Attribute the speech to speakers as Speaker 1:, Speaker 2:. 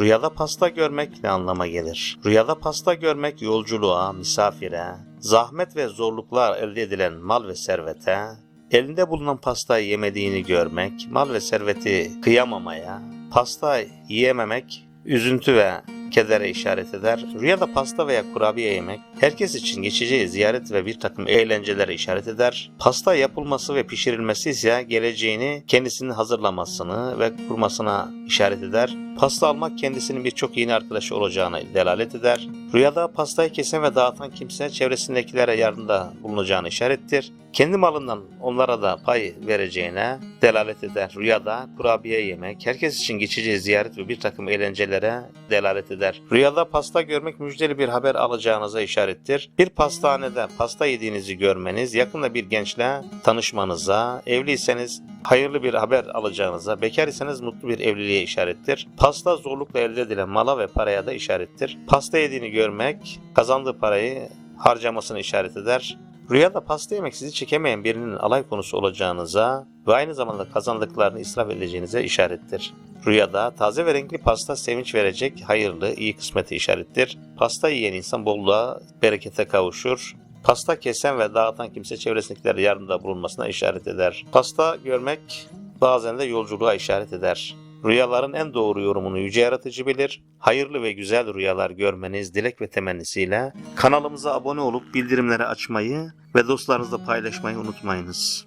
Speaker 1: Rüyada pasta görmek ne anlama gelir? Rüyada pasta görmek yolculuğa, misafire, zahmet ve zorluklar elde edilen mal ve servete, elinde bulunan pastayı yemediğini görmek, mal ve serveti kıyamamaya, pasta yiyememek, üzüntü ve kedere işaret eder. Rüyada pasta veya kurabiye yemek herkes için geçeceği ziyaret ve bir takım eğlencelere işaret eder. Pasta yapılması ve pişirilmesi ise geleceğini kendisinin hazırlamasını ve kurmasına işaret eder. Pasta almak kendisinin birçok yeni arkadaşı olacağına delalet eder. Rüyada pastayı kesen ve dağıtan kimse çevresindekilere yardımda bulunacağını işarettir. Kendi malından onlara da pay vereceğine delalet eder. Rüyada kurabiye yemek herkes için geçici ziyaret ve bir takım eğlencelere delalet eder. Rüyada pasta görmek müjdeli bir haber alacağınıza işarettir. Bir pastanede pasta yediğinizi görmeniz, yakında bir gençle tanışmanıza, evliyseniz hayırlı bir haber alacağınıza, bekar iseniz mutlu bir evliliğe işarettir. Pasta zorlukla elde edilen mala ve paraya da işarettir. Pasta yediğini görmek, kazandığı parayı harcamasını işaret eder. Rüyada pasta yemek sizi çekemeyen birinin alay konusu olacağınıza ve aynı zamanda kazandıklarını israf edeceğinize işarettir. Rüyada taze ve renkli pasta sevinç verecek hayırlı, iyi kısmeti işarettir. Pasta yiyen insan bolluğa, berekete kavuşur. Pasta kesen ve dağıtan kimse çevresindekilere yardımda bulunmasına işaret eder. Pasta görmek bazen de yolculuğa işaret eder. Rüyaların en doğru yorumunu yüce yaratıcı bilir. Hayırlı ve güzel rüyalar görmeniz dilek ve temennisiyle kanalımıza abone olup bildirimleri açmayı ve dostlarınızla paylaşmayı unutmayınız.